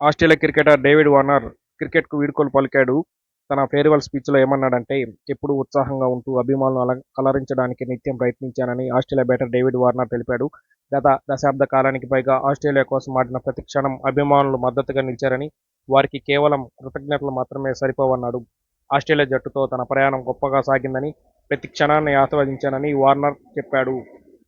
Australia cricketer David Warner క్రికెట్కు వీడ్కోలు పలికాడు. తన ఫేర్వెల్ స్పీచ్లో ఏమన్నాడంటే ఎప్పుడూ ఉత్సాహంగా ఉంటూ అభిమానులను అల కలరించడానికి నిత్యం ప్రయత్నించానని ఆస్ట్రేలియా బ్యాటర్ డేవిడ్ వార్నర్ తెలిపాడు. గత దశాబ్ద కాలానికి పైగా ఆస్ట్రేలియా కోసం ఆడిన ప్రతి క్షణం అభిమానులు మద్దతుగా నిలిచారని వారికి కేవలం కృతజ్ఞతలు మాత్రమే సరిపోవన్నాడు. ఆస్ట్రేలియా జట్టుతో తన ప్రయాణం గొప్పగా సాగిందని ప్రతి క్షణాన్ని ఆస్వాదించానని వార్నర్ చెప్పాడు.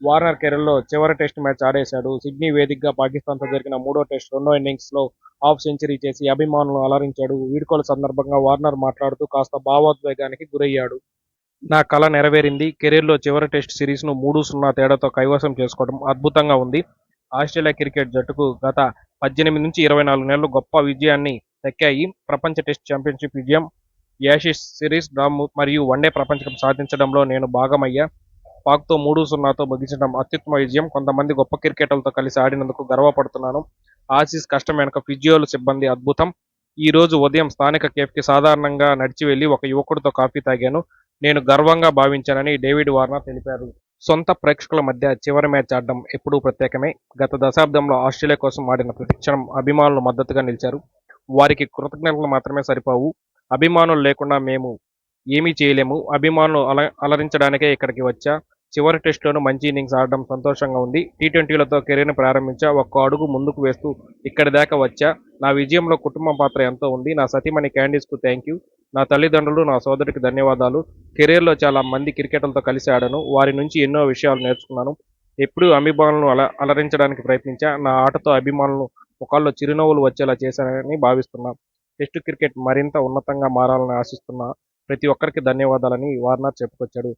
వార్నర్ కెరీర్లో చివరి టెస్ట్ మ్యాచ్ ఆడేశాడు. సిడ్నీ వేదికగా పాకిస్తాన్తో జరిగిన మూడో టెస్ట్ రెండో ఇన్నింగ్స్లో హాఫ్ సెంచరీ చేసి అభిమానులను అలరించాడు. వీడ్కోల సందర్భంగా వార్నర్ మాట్లాడుతూ కాస్త భావోద్వేగానికి గురయ్యాడు. నా కళ నెరవేరింది. కెరీర్లో చివరి టెస్ట్ సిరీస్ను మూడు సున్నా తేడాతో కైవసం చేసుకోవడం అద్భుతంగా ఉంది. ఆస్ట్రేలియా క్రికెట్ జట్టుకు గత పద్దెనిమిది నుంచి ఇరవై నాలుగు నెలలు గొప్ప విజయాన్ని దక్కాయి. ప్రపంచ టెస్ట్ ఛాంపియన్షిప్ విజయం యాషిస్ సిరీస్ డ్రామ్ మరియు వన్డే ప్రపంచ కప్ సాధించడంలో నేను భాగమయ్యా. పాక్తో మూడు సున్నాతో ముగించడం అత్యుత్తమ విజయం. కొంతమంది గొప్ప క్రికెటర్లతో కలిసి ఆడినందుకు గర్వపడుతున్నాను. ఆసీస్ కష్టం వెనక ఫిజియోల సిబ్బంది అద్భుతం. ఈ రోజు ఉదయం స్థానిక కేఫ్కి సాధారణంగా నడిచి వెళ్ళి ఒక యువకుడితో కాఫీ తాగాను. నేను గర్వంగా భావించానని డేవిడ్ వార్నర్ తెలిపారు. సొంత ప్రేక్షకుల మధ్య చివరి మ్యాచ్ ఆడడం ఎప్పుడూ ప్రత్యేకమే. గత దశాబ్దంలో ఆస్ట్రేలియా కోసం ఆడిన ప్రతిక్షణం అభిమానులు మద్దతుగా నిలిచారు. వారికి కృతజ్ఞతలు మాత్రమే సరిపోవు. అభిమానులు లేకుండా మేము ఏమీ చేయలేము. అభిమానులు అల అలరించడానికే ఇక్కడికి వచ్చా. చివరి టెస్టులోనూ మంచి ఇన్నింగ్స్ ఆడడం సంతోషంగా ఉంది. టీ ట్వంటీలతో కెరీర్ని ప్రారంభించా ఒక్క అడుగు ముందుకు వేస్తూ ఇక్కడి దాకా వచ్చా. నా విజయంలో కుటుంబం పాత్ర ఎంతో ఉంది. నా సతీమణి క్యాండీస్కు థ్యాంక్ యూ నా తల్లిదండ్రులు నా సోదరికి ధన్యవాదాలు. కెరీర్లో చాలా మంది క్రికెటర్లతో కలిసి ఆడాను. వారి నుంచి ఎన్నో విషయాలు నేర్చుకున్నాను. ఎప్పుడూ అభిమానులను అల అలరించడానికి ప్రయత్నించా. నా ఆటతో అభిమానులు ముఖాల్లో చిరునవ్వులు వచ్చేలా చేశానని భావిస్తున్నా. టెస్టు క్రికెట్ మరింత ఉన్నతంగా మారాలని ఆశిస్తున్నా. ప్రతి ఒక్కరికి ధన్యవాదాలని వార్నర్ చెప్పుకొచ్చాడు.